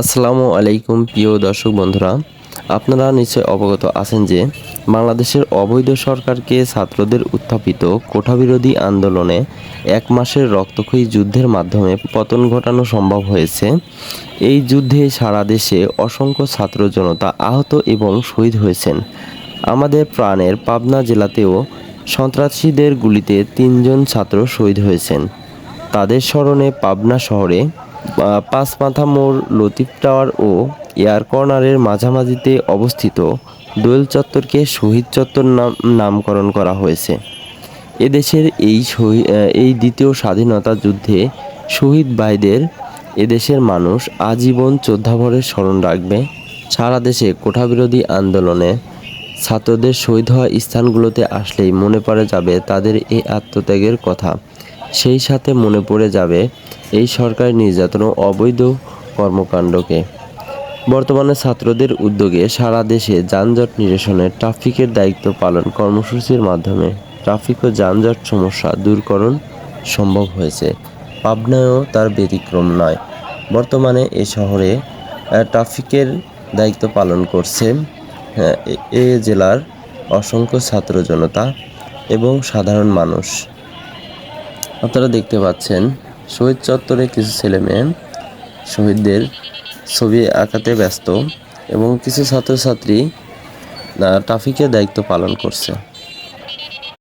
আসসালামু আলাইকুম, প্রিয় দর্শক বন্ধুরা। আপনারা নিশ্চয় অবগত আছেন যে, বাংলাদেশের অবৈধ সরকারকে ছাত্রদের উত্থাপিত কোঠাবিরোধী আন্দোলনে এক মাসের রক্তক্ষয়ী যুদ্ধের মাধ্যমে পতন ঘটানো সম্ভব হয়েছে। এই যুদ্ধে সারা দেশে অসংখ্য ছাত্র জনতা আহত এবং শহীদ হয়েছেন। আমাদের প্রাণের পাবনা জেলাতেও সন্ত্রাসীদের গুলিতে তিনজন ছাত্র শহীদ হয়েছেন। তাদের স্মরণে পাবনা শহরে পাঁচমাথা মোড়, লতিফ টাওয়ার ও এয়ার কর্নারের মাঝামাঝিতে অবস্থিত দোয়েল চত্বরকে শহীদ চত্বর নাম, নামকরণ করা হয়েছে। এদেশের এই এই দ্বিতীয় স্বাধীনতা যুদ্ধে শহীদ ভাইদের এদেশের মানুষ আজীবন শ্রদ্ধাভরে স্মরণ রাখবে। সারা দেশে কোঠাবিরোধী আন্দোলনে ছাত্রদের শহীদ হওয়া স্থানগুলোতে আসলেই মনে পড়ে যাবে তাদের এই আত্মত্যাগের কথা। সেই সাথে মনে পড়ে যাবে, এই সরকার নির্যাতন ও অবৈধ কর্মকাণ্ডকে। বর্তমানে ছাত্রদের উদ্যোগে সারা দেশে যানজট নিরসনে ট্রাফিকের দায়িত্ব পালন কর্মসূচির মাধ্যমে। ট্রাফিক ও যানজট সমস্যা দূরকরণ সম্ভব হয়েছে। পাবনায়ও তার ব্যতিক্রম নয়। বর্তমানে এ শহরে ট্রাফিকের দায়িত্ব পালন করছে এ জেলার অসংখ্য ছাত্র জনতা এবং সাধারণ মানুষ। আপনারা দেখতে পাচ্ছেন, শহীদ চত্বরে কিছু ছেলে মেয়ে শহীদদের ছবি আঁকাতে ব্যস্ত এবং কিছু ছাত্রছাত্রী ট্রাফিকের দায়িত্ব পালন করছে।